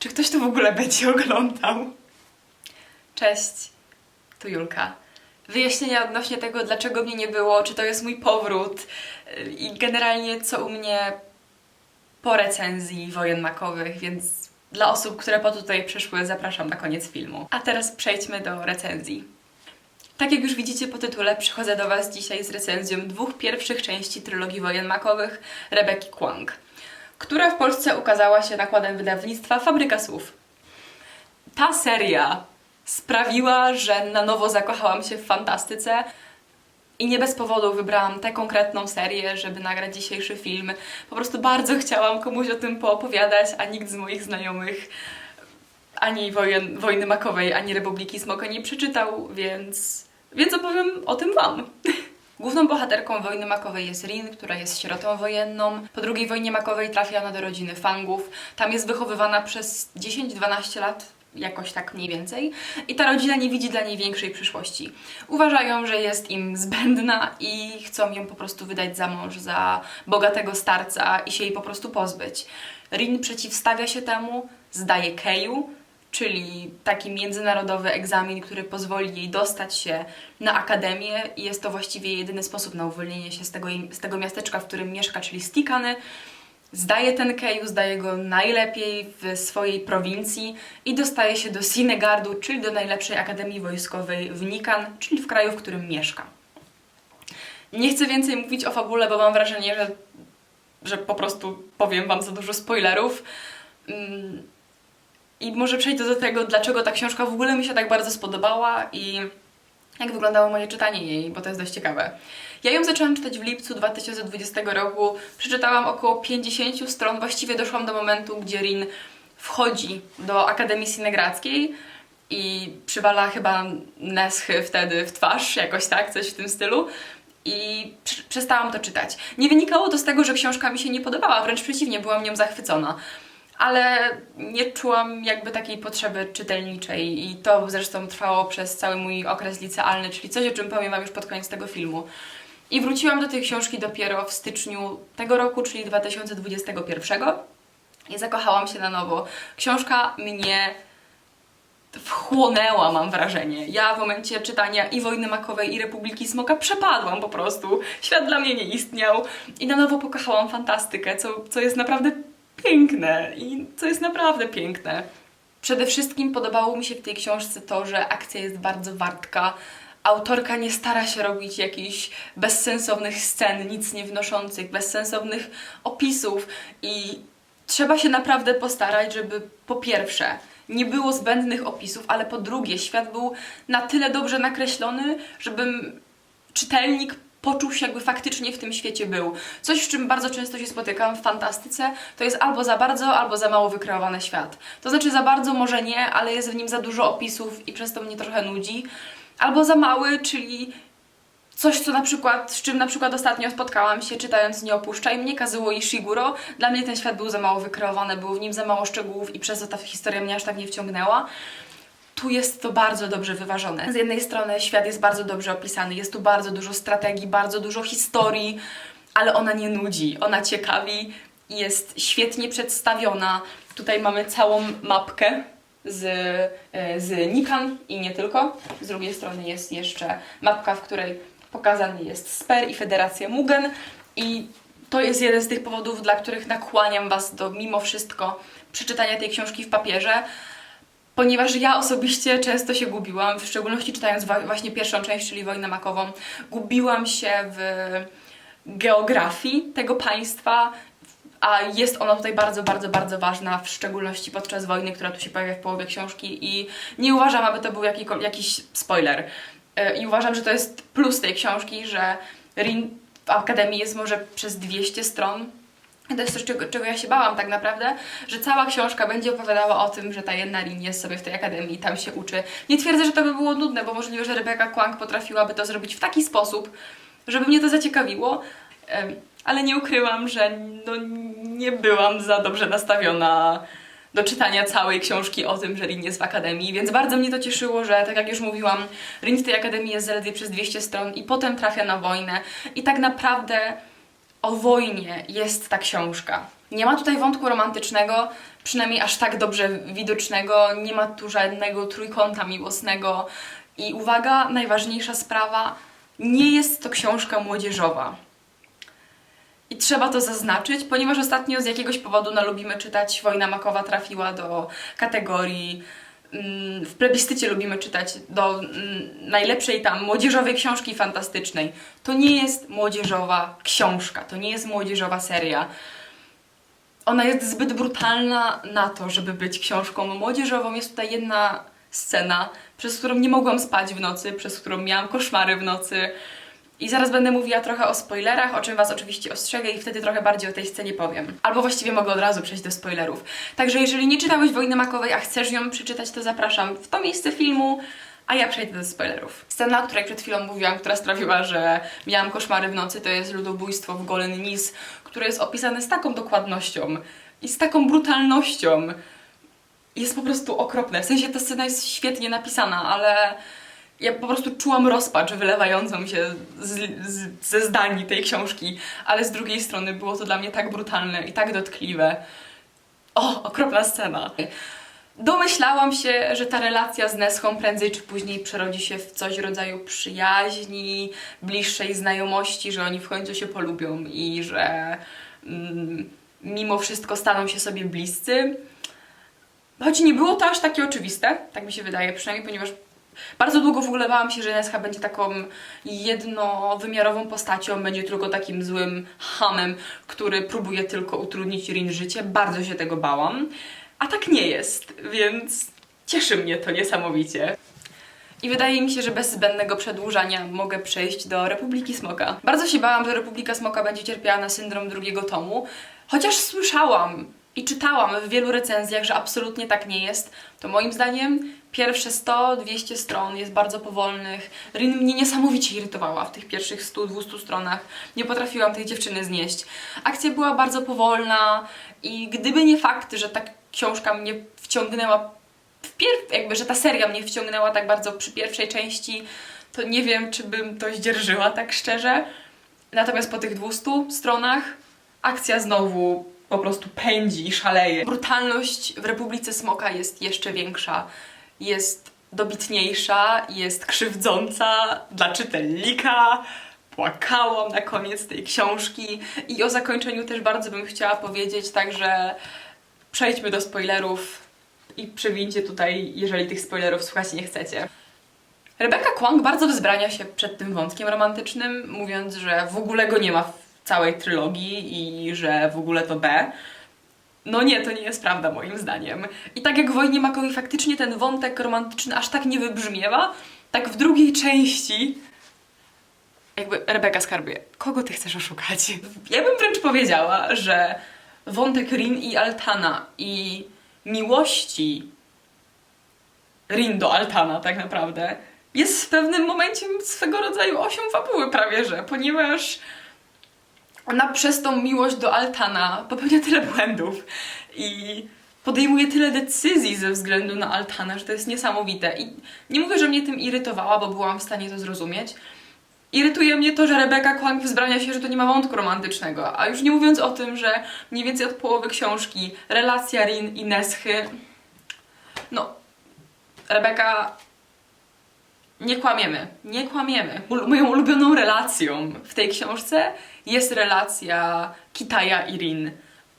Czy ktoś to w ogóle będzie oglądał? Cześć, tu Julka. Wyjaśnienia odnośnie tego, dlaczego mnie nie było, czy to jest mój powrót yy, i generalnie co u mnie po recenzji wojen makowych, więc dla osób, które po tutaj przyszły, zapraszam na koniec filmu. A teraz przejdźmy do recenzji. Tak jak już widzicie po tytule, przychodzę do Was dzisiaj z recenzją dwóch pierwszych części trylogii wojen makowych Rebeki Kwang, która w Polsce ukazała się nakładem wydawnictwa Fabryka Słów. Ta seria sprawiła, że na nowo zakochałam się w fantastyce i nie bez powodu wybrałam tę konkretną serię, żeby nagrać dzisiejszy film. Po prostu bardzo chciałam komuś o tym poopowiadać, a nikt z moich znajomych ani wojen, Wojny Makowej, ani Republiki Smoka nie przeczytał, więc, więc opowiem o tym Wam. Główną bohaterką Wojny Makowej jest Rin, która jest sierotą wojenną. Po II wojnie makowej trafia ona do rodziny Fangów. Tam jest wychowywana przez 10-12 lat, jakoś tak mniej więcej. I ta rodzina nie widzi dla niej większej przyszłości. Uważają, że jest im zbędna i chcą ją po prostu wydać za mąż za bogatego starca i się jej po prostu pozbyć. Rin przeciwstawia się temu, zdaje Keju, czyli taki międzynarodowy egzamin, który pozwoli jej dostać się na akademię i jest to właściwie jedyny sposób na uwolnienie się z tego, z tego miasteczka, w którym mieszka, czyli Stikany. Zdaje ten Keju, zdaje go najlepiej w swojej prowincji i dostaje się do Sinegardu, czyli do najlepszej akademii wojskowej w Nikan, czyli w kraju, w którym mieszka. Nie chcę więcej mówić o fabule, bo mam wrażenie, że, że po prostu powiem Wam za dużo spoilerów. Mm, I może przejdę do tego, dlaczego ta książka w ogóle mi się tak bardzo spodobała i jak wyglądało moje czytanie jej, bo to jest dość ciekawe. Ja ją zaczęłam czytać w lipcu 2020 roku. Przeczytałam około 50 stron. Właściwie doszłam do momentu, gdzie Rin wchodzi do Akademii Sinegradzkiej i przywala chyba Neschy wtedy w twarz, jakoś tak, coś w tym stylu. I prze- przestałam to czytać. Nie wynikało to z tego, że książka mi się nie podobała, wręcz przeciwnie, byłam nią zachwycona. Ale nie czułam jakby takiej potrzeby czytelniczej i to zresztą trwało przez cały mój okres licealny, czyli coś, o czym powiem Wam już pod koniec tego filmu. I wróciłam do tej książki dopiero w styczniu tego roku, czyli 2021 i zakochałam się na nowo. Książka mnie wchłonęła, mam wrażenie. Ja w momencie czytania i Wojny Makowej, i Republiki Smoka przepadłam po prostu. Świat dla mnie nie istniał i na nowo pokochałam fantastykę, co, co jest naprawdę piękne i co jest naprawdę piękne. Przede wszystkim podobało mi się w tej książce to, że akcja jest bardzo wartka. Autorka nie stara się robić jakichś bezsensownych scen, nic nie wnoszących, bezsensownych opisów i trzeba się naprawdę postarać, żeby po pierwsze nie było zbędnych opisów, ale po drugie świat był na tyle dobrze nakreślony, żebym czytelnik poczuł się jakby faktycznie w tym świecie był. Coś, z czym bardzo często się spotykam w fantastyce, to jest albo za bardzo, albo za mało wykreowany świat. To znaczy za bardzo może nie, ale jest w nim za dużo opisów i przez to mnie trochę nudzi. Albo za mały, czyli Coś, co na przykład, z czym na przykład ostatnio spotkałam się czytając Nie opuszczaj mnie Kazuo Ishiguro. Dla mnie ten świat był za mało wykreowany, było w nim za mało szczegółów i przez to ta historia mnie aż tak nie wciągnęła. Tu jest to bardzo dobrze wyważone. Z jednej strony świat jest bardzo dobrze opisany, jest tu bardzo dużo strategii, bardzo dużo historii, ale ona nie nudzi, ona ciekawi jest świetnie przedstawiona. Tutaj mamy całą mapkę z, e, z Nikan i nie tylko. Z drugiej strony jest jeszcze mapka, w której pokazany jest Sper i Federacja Mugen i to jest jeden z tych powodów, dla których nakłaniam Was do mimo wszystko przeczytania tej książki w papierze, ponieważ ja osobiście często się gubiłam, w szczególności czytając właśnie pierwszą część, czyli Wojnę Makową, gubiłam się w geografii tego państwa, a jest ona tutaj bardzo, bardzo, bardzo ważna, w szczególności podczas wojny, która tu się pojawia w połowie książki i nie uważam, aby to był jakiś spoiler. E, I uważam, że to jest plus tej książki, że Rin w Akademii jest może przez 200 stron. To jest coś, czego, czego ja się bałam tak naprawdę, że cała książka będzie opowiadała o tym, że ta jedna Rin jest sobie w tej akademii tam się uczy. Nie twierdzę, że to by było nudne, bo możliwe, że Rebecca Kwang potrafiłaby to zrobić w taki sposób, żeby mnie to zaciekawiło, ale nie ukrywam, że no, nie byłam za dobrze nastawiona do czytania całej książki o tym, że Rin jest w akademii, więc bardzo mnie to cieszyło, że tak jak już mówiłam, Rin w tej akademii jest zaledwie przez 200 stron i potem trafia na wojnę i tak naprawdę o wojnie jest ta książka. Nie ma tutaj wątku romantycznego, przynajmniej aż tak dobrze widocznego, nie ma tu żadnego trójkąta miłosnego. I uwaga, najważniejsza sprawa, nie jest to książka młodzieżowa. I trzeba to zaznaczyć, ponieważ ostatnio z jakiegoś powodu na Lubimy Czytać Wojna Makowa trafiła do kategorii w plebiscycie lubimy czytać do mm, najlepszej tam młodzieżowej książki fantastycznej. To nie jest młodzieżowa książka, to nie jest młodzieżowa seria. Ona jest zbyt brutalna na to, żeby być książką młodzieżową. Jest tutaj jedna scena, przez którą nie mogłam spać w nocy, przez którą miałam koszmary w nocy. I zaraz będę mówiła trochę o spoilerach, o czym Was oczywiście ostrzegę i wtedy trochę bardziej o tej scenie powiem. Albo właściwie mogę od razu przejść do spoilerów. Także jeżeli nie czytałeś Wojny Makowej, a chcesz ją przeczytać, to zapraszam w to miejsce filmu, a ja przejdę do spoilerów. Scena, o której przed chwilą mówiłam, która sprawiła, że miałam koszmary w nocy, to jest ludobójstwo w Golen Nis, które jest opisane z taką dokładnością i z taką brutalnością. Jest po prostu okropne. W sensie ta scena jest świetnie napisana, ale ja po prostu czułam rozpacz wylewającą się z, z, ze zdań tej książki, ale z drugiej strony było to dla mnie tak brutalne i tak dotkliwe. O, okropna scena. Domyślałam się, że ta relacja z Neschą prędzej czy później przerodzi się w coś rodzaju przyjaźni, bliższej znajomości, że oni w końcu się polubią i że mm, mimo wszystko staną się sobie bliscy. Choć nie było to aż takie oczywiste, tak mi się wydaje, przynajmniej ponieważ bardzo długo w ogóle bałam się, że Nescha będzie taką jednowymiarową postacią, będzie tylko takim złym hamem, który próbuje tylko utrudnić Rin życie. Bardzo się tego bałam. A tak nie jest, więc cieszy mnie to niesamowicie. I wydaje mi się, że bez zbędnego przedłużania mogę przejść do Republiki Smoka. Bardzo się bałam, że Republika Smoka będzie cierpiała na syndrom drugiego tomu, chociaż słyszałam i czytałam w wielu recenzjach, że absolutnie tak nie jest. To moim zdaniem pierwsze 100-200 stron jest bardzo powolnych. Rin mnie niesamowicie irytowała w tych pierwszych 100-200 stronach. Nie potrafiłam tej dziewczyny znieść. Akcja była bardzo powolna i gdyby nie fakt, że ta książka mnie wciągnęła w jakby, że ta seria mnie wciągnęła tak bardzo przy pierwszej części, to nie wiem, czy bym to zdzierżyła tak szczerze. Natomiast po tych 200 stronach akcja znowu po prostu pędzi i szaleje. Brutalność w Republice Smoka jest jeszcze większa. Jest dobitniejsza, jest krzywdząca dla czytelnika. Płakałam na koniec tej książki i o zakończeniu też bardzo bym chciała powiedzieć, także przejdźmy do spoilerów i przewincie tutaj, jeżeli tych spoilerów słuchać nie chcecie. Rebecca Kwong bardzo wzbrania się przed tym wątkiem romantycznym, mówiąc, że w ogóle go nie ma w całej trylogii i że w ogóle to B. No nie, to nie jest prawda moim zdaniem. I tak jak w Wojnie Makowi faktycznie ten wątek romantyczny aż tak nie wybrzmiewa, tak w drugiej części jakby Rebeka skarbie, kogo ty chcesz oszukać? Ja bym wręcz powiedziała, że wątek Rin i Altana i miłości Rin do Altana tak naprawdę jest w pewnym momencie swego rodzaju osią fabuły prawie, że ponieważ ona przez tą miłość do Altana popełnia tyle błędów i podejmuje tyle decyzji ze względu na Altana, że to jest niesamowite. I nie mówię, że mnie tym irytowała, bo byłam w stanie to zrozumieć. Irytuje mnie to, że Rebecca Kwank wzbrania się, że to nie ma wątku romantycznego. A już nie mówiąc o tym, że mniej więcej od połowy książki relacja Rin i Neschy. No, Rebecca. Nie kłamiemy, nie kłamiemy. Moją ulubioną relacją w tej książce jest relacja Kitaja i Rin.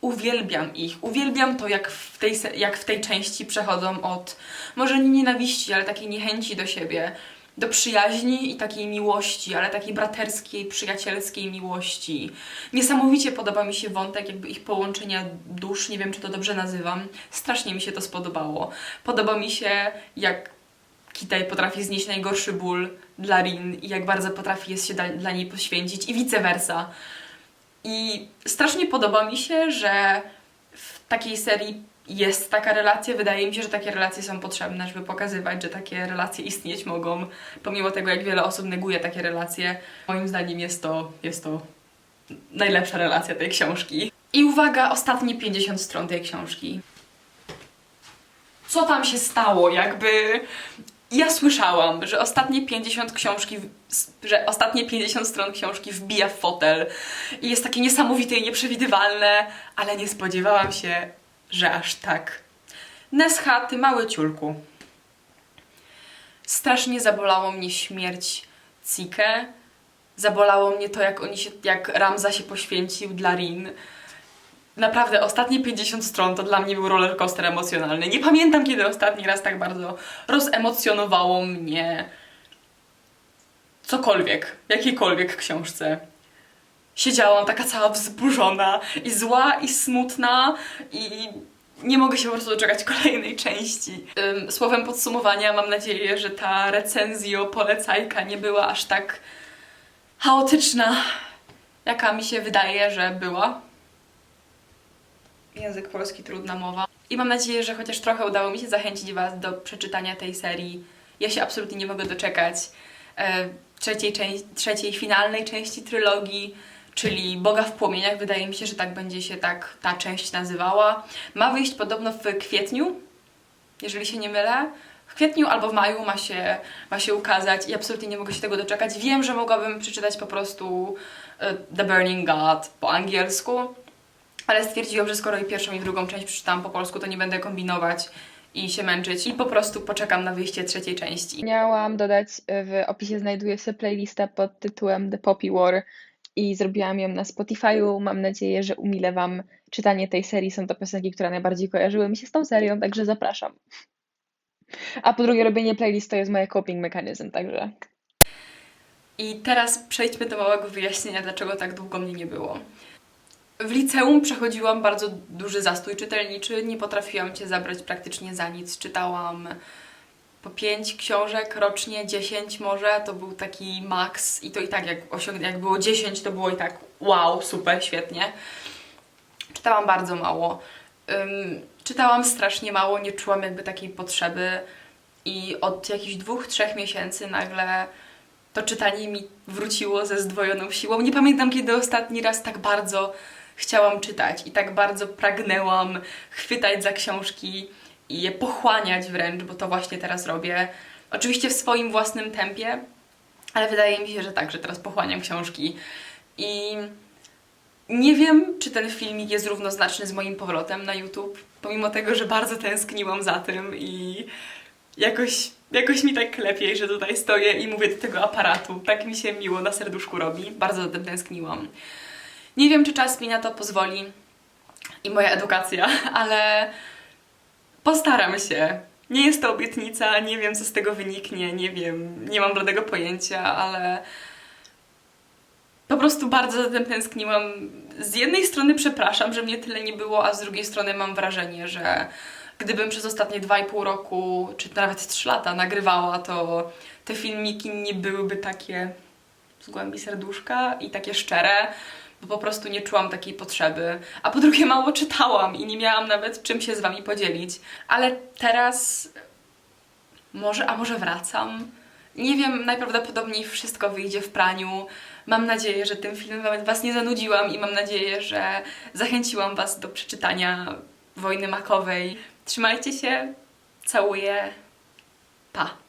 Uwielbiam ich. Uwielbiam to, jak w, tej, jak w tej części przechodzą od może nie nienawiści, ale takiej niechęci do siebie, do przyjaźni i takiej miłości, ale takiej braterskiej, przyjacielskiej miłości. Niesamowicie podoba mi się wątek jakby ich połączenia dusz, nie wiem czy to dobrze nazywam. Strasznie mi się to spodobało. Podoba mi się, jak Kitaj potrafi znieść najgorszy ból dla Rin i jak bardzo potrafi jest się dla niej poświęcić i vice versa. I strasznie podoba mi się, że w takiej serii jest taka relacja. Wydaje mi się, że takie relacje są potrzebne, żeby pokazywać, że takie relacje istnieć mogą, pomimo tego, jak wiele osób neguje takie relacje. Moim zdaniem jest to, jest to najlepsza relacja tej książki. I uwaga, ostatnie 50 stron tej książki. Co tam się stało? Jakby ja słyszałam, że ostatnie 50 książki, że ostatnie 50 stron książki wbija w fotel i jest takie niesamowite i nieprzewidywalne, ale nie spodziewałam się, że aż tak. Nesha, ty mały ciulku. Strasznie zabolało mnie śmierć Cike. Zabolało mnie to, jak oni się, jak Ramza się poświęcił dla Rin. Naprawdę, ostatnie 50 stron to dla mnie był rollercoaster emocjonalny. Nie pamiętam, kiedy ostatni raz tak bardzo rozemocjonowało mnie cokolwiek, jakiejkolwiek książce. Siedziałam taka cała wzburzona i zła i smutna i nie mogę się po prostu doczekać kolejnej części. Ym, Słowem podsumowania mam nadzieję, że ta recenzjo polecajka nie była aż tak chaotyczna, jaka mi się wydaje, że była. Język polski trudna mowa. I mam nadzieję, że chociaż trochę udało mi się zachęcić Was do przeczytania tej serii. Ja się absolutnie nie mogę doczekać e, trzeciej, trzeciej finalnej części trylogii, czyli Boga w płomieniach. Wydaje mi się, że tak będzie się tak ta część nazywała. Ma wyjść podobno w kwietniu, jeżeli się nie mylę. W kwietniu albo w maju ma się, ma się ukazać i absolutnie nie mogę się tego doczekać. Wiem, że mogłabym przeczytać po prostu e, The Burning God po angielsku, ale stwierdziłam, że skoro i pierwszą i drugą część przeczytałam po polsku, to nie będę kombinować i się męczyć i po prostu poczekam na wyjście trzeciej części. Miałam dodać, e, w opisie znajduje się playlista pod tytułem The Poppy War i zrobiłam ją na Spotify'u. Mam nadzieję, że umile Wam czytanie tej serii. Są to piosenki, które najbardziej kojarzyły mi się z tą serią, także zapraszam. A po drugie, robienie playlist to jest moje coping mechanism, także I teraz przejdźmy do małego wyjaśnienia, dlaczego tak długo mnie nie było. W liceum przechodziłam bardzo duży zastój czytelniczy, nie potrafiłam Cię zabrać praktycznie za nic. Czytałam po pięć książek rocznie, 10 może, to był taki maks i to i tak jak, jak było 10, to było i tak wow, super, świetnie. Czytałam bardzo mało. Ym, czytałam strasznie mało, nie czułam jakby takiej potrzeby i od jakichś dwóch, trzech miesięcy nagle to czytanie mi wróciło ze zdwojoną siłą. Nie pamiętam, kiedy ostatni raz tak bardzo chciałam czytać i tak bardzo pragnęłam chwytać za książki i je pochłaniać wręcz, bo to właśnie teraz robię. Oczywiście w swoim własnym tempie, ale wydaje mi się, że tak, że teraz pochłaniam książki. I nie wiem, czy ten filmik jest równoznaczny z moim powrotem na YouTube, pomimo tego, że bardzo tęskniłam za tym i jakoś, jakoś mi tak lepiej, że tutaj stoję i mówię do tego aparatu. Tak mi się miło na serduszku robi. Bardzo za tym tęskniłam. Nie wiem, czy czas mi na to pozwoli i moja edukacja, ale postaram się. Nie jest to obietnica, nie wiem, co z tego wyniknie, nie wiem, nie mam bladego pojęcia, ale po prostu bardzo za tym tęskniłam. Z jednej strony przepraszam, że mnie tyle nie było, a z drugiej strony mam wrażenie, że gdybym przez ostatnie 2,5 roku, czy nawet 3 lata nagrywała, to te filmiki nie byłyby takie z głębi serduszka i takie szczere, bo po prostu nie czułam takiej potrzeby. A po drugie, mało czytałam i nie miałam nawet czym się z wami podzielić. Ale teraz może, a może wracam? Nie wiem, najprawdopodobniej wszystko wyjdzie w praniu. Mam nadzieję, że tym filmem Was nie zanudziłam i mam nadzieję, że zachęciłam Was do przeczytania Wojny Makowej. Trzymajcie się, całuję, pa!